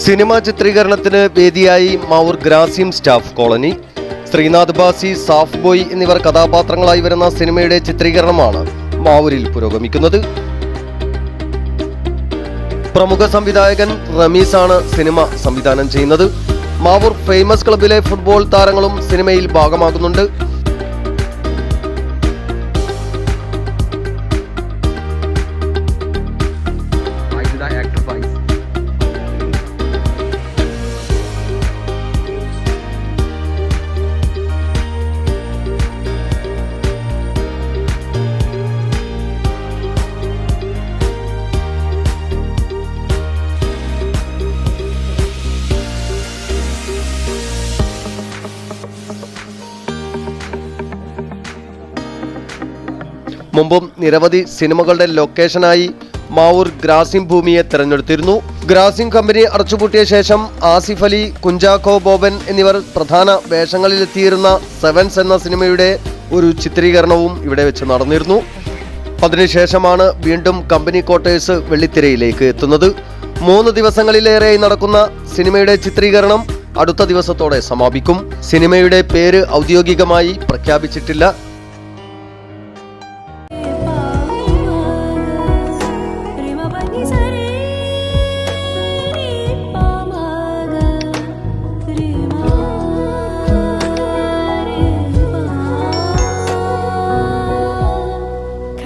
Cinema ചിത്രീകരണത്തിന് വേദിയായി Mavoor Grasim staff colony Sreenath Bhasi SAFF boy എന്നിവർ കഥാപാത്രങ്ങളായി വരുന്ന സിനിമയുടെ ചിത്രീകരണമാണ് മാവൂരിൽ പുരോഗമിക്കുന്നത്. പ്രമുഖ സംവിധായകൻ റമീസാണ് സിനിമ സംവിധാനം ചെയ്യുന്നത്. മാവൂർ ഫേമസ് ക്ലബിലെ ഫുട്ബോൾ താരങ്ങളും സിനിമയിൽ ഭാഗമാകുന്നുണ്ട്. മുമ്പും നിരവധി സിനിമകളുടെ ലൊക്കേഷനായി മാവൂർ ഗ്രാസിം ഭൂമിയെ തെരഞ്ഞെടുത്തിരുന്നു. ഗ്രാസിം കമ്പനി അടച്ചുപൂട്ടിയ ശേഷം ആസിഫ് അലി കുഞ്ചാക്കോ ബോബൻ എന്നിവർ പ്രധാന വേഷങ്ങളിലെത്തിയിരുന്ന സെവൻസ് എന്ന സിനിമയുടെ ഒരു ചിത്രീകരണവും ഇവിടെ വെച്ച് നടന്നിരുന്നു. അതിനുശേഷമാണ് വീണ്ടും കമ്പനി ക്വാർട്ടേഴ്സ് വെള്ളിത്തിരയിലേക്ക് എത്തുന്നത്. മൂന്ന് ദിവസങ്ങളിലേറെയായി നടക്കുന്ന സിനിമയുടെ ചിത്രീകരണം അടുത്ത ദിവസത്തോടെ സമാപിക്കും. സിനിമയുടെ പേര് ഔദ്യോഗികമായി പ്രഖ്യാപിച്ചിട്ടില്ല.